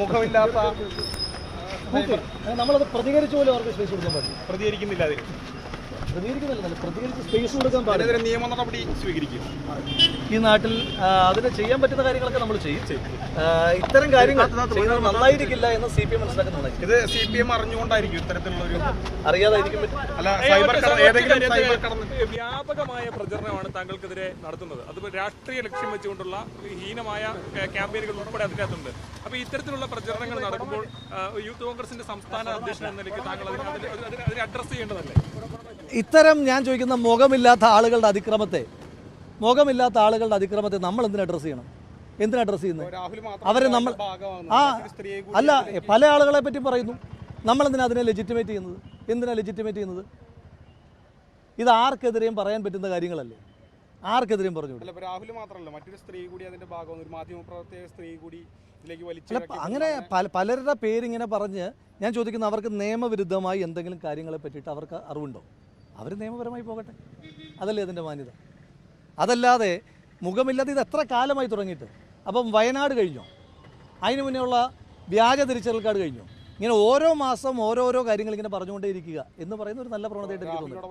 മുഖമില്ലാത്ത നമ്മളത് പ്രതികരിച്ചു പോലും അവർക്ക് സ്പേസ് കൊടുക്കാൻ പറ്റും പ്രതികരിക്കുന്നില്ല അതിന്. നിയമ നടപടി സ്വീകരിക്കും. ഈ നാട്ടിൽ അതിന് ചെയ്യാൻ പറ്റുന്ന കാര്യങ്ങളൊക്കെ നമ്മൾ ചെയ്യും. ഇത്തരം കാര്യങ്ങൾ നന്നായിരിക്കില്ല എന്ന് സി പി എം മനസ്സിലാക്കുന്നുണ്ട് ഇത് സി പി എം അറിഞ്ഞുകൊണ്ടായിരിക്കും ഇത്തരത്തിലുള്ള ഒരു അറിയാതായിരിക്കും അല്ല സൈബർ ഏതെങ്കിലും സൈബർ കടന്ന് വ്യാപകമായ പ്രചരണമാണ് താങ്കൾക്കെതിരെ നടത്തുന്നത്? അത് രാഷ്ട്രീയ ലക്ഷ്യം വെച്ചുകൊണ്ടുള്ള ഹീനമായ ക്യാ- ക്യാമ്പയിനുകൾ ഉൾപ്പെടെ അതിനകത്തുണ്ട്. അപ്പൊ ഇത്തരത്തിലുള്ള പ്രചരണങ്ങൾ നടക്കുമ്പോൾ യൂത്ത് കോൺഗ്രസിന്റെ സംസ്ഥാന അധ്യക്ഷൻ എന്ന നിലയ്ക്ക് താങ്കൾ അതിനെ അഡ്രസ് ചെയ്യേണ്ടതല്ലേ? ഇത്തരം ഞാൻ ചോദിക്കുന്ന മുഖമില്ലാത്ത ആളുകളുടെ അതിക്രമത്തെ മുഖമില്ലാത്ത ആളുകളുടെ അതിക്രമത്തെ നമ്മൾ എന്തിനു അഡ്രസ് ചെയ്യണം? എന്തിനാ അഡ്രസ് ചെയ്യുന്നത് അവരെ നമ്മൾ ആ അല്ല പല ആളുകളെ പറ്റി പറയുന്നു. നമ്മൾ എന്തിനാ അതിനെ ലെജിറ്റിമേറ്റ് ചെയ്യുന്നത്? എന്തിനാ ലെജിറ്റിമേറ്റ് ചെയ്യുന്നത്? ഇത് ആർക്കെതിരെയും പറയാൻ പറ്റുന്ന കാര്യങ്ങളല്ലേ? ആർക്കെതിരെയും പറഞ്ഞു രാഹുൽ മാത്രമല്ല മറ്റൊരു സ്ത്രീ കൂടി അതിന്റെ ഭാഗമാണ് ഒരു മാധ്യമപ്രവർത്തക സ്ത്രീ കൂടി ഇതിലേക്ക് അല്ല വലിച്ചു അങ്ങനെ പല പലരുടെ പേരിങ്ങനെ പറഞ്ഞ് ഞാൻ ചോദിക്കുന്ന അവർക്ക് നിയമവിരുദ്ധമായി എന്തെങ്കിലും കാര്യങ്ങളെ പറ്റിയിട്ട് അവർക്ക് അറിവുണ്ടോ? അവർ നിയമപരമായി പോകട്ടെ. അതല്ലേ അതിന്റെ മാന്യത? അതല്ലാതെ മുഖമില്ലാതെ ഇത് എത്ര കാലമായി തുടങ്ങിയിട്ട്? അപ്പം വയനാട് കഴിഞ്ഞോ? അതിന് മുന്നേ ഉള്ള വ്യാജ തിരിച്ചറിയൽ കാർഡ് കഴിഞ്ഞോ? ഇങ്ങനെ ഓരോ മാസം ഓരോരോ കാര്യങ്ങൾ ഇങ്ങനെ പറഞ്ഞുകൊണ്ടേ ഇരിക്കുക എന്ന് പറയുന്ന ഒരു നല്ല പ്രവണതയായിട്ട് എനിക്ക് തോന്നുന്നു.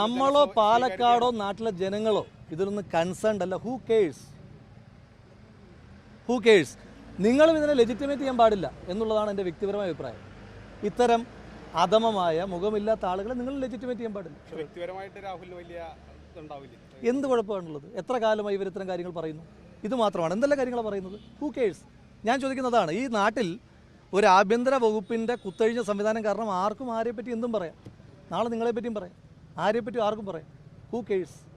നമ്മളോ പാലക്കാടോ നാട്ടിലെ ജനങ്ങളോ ഇതിലൊന്നും കൺസേൺഡ് അല്ല. ഹൂ കേഴ്സ് ഹൂ കേഴ്സ് നിങ്ങളും ഇതിനെ ലെജിറ്റിമേറ്റ് ചെയ്യാൻ പാടില്ല എന്നുള്ളതാണ് എന്റെ വ്യക്തിപരമായ അഭിപ്രായം. ഇത്തരം അധമമായ മുഖമില്ലാത്ത ആളുകളെ നിങ്ങൾ ലെജിറ്റിമേറ്റ് ചെയ്യാൻ പാടില്ല. വ്യക്തിപരമായിട്ട് രാഹുലിന് വലിയ എന്ത് കുഴപ്പമാണുള്ളത്? എത്ര കാലമായി ഇവർ ഇത്തരം കാര്യങ്ങൾ പറയുന്നു? ഇത് മാത്രമാണ്. എന്തെല്ലാം കാര്യങ്ങളാണ് പറയുന്നത്? ഹൂ കേഴ്സ് ഞാൻ ചോദിക്കുന്നതാണ് ഈ നാട്ടിൽ ഒരു ആഭ്യന്തര വകുപ്പിന്റെ കുത്തഴിഞ്ഞ സംവിധാനം കാരണം ആർക്കും ആരെപ്പറ്റി എന്തും പറയാം. നാളെ നിങ്ങളെപ്പറ്റിയും പറയാം. ആരെപ്പറ്റി ആർക്കും പറയാം. Who curse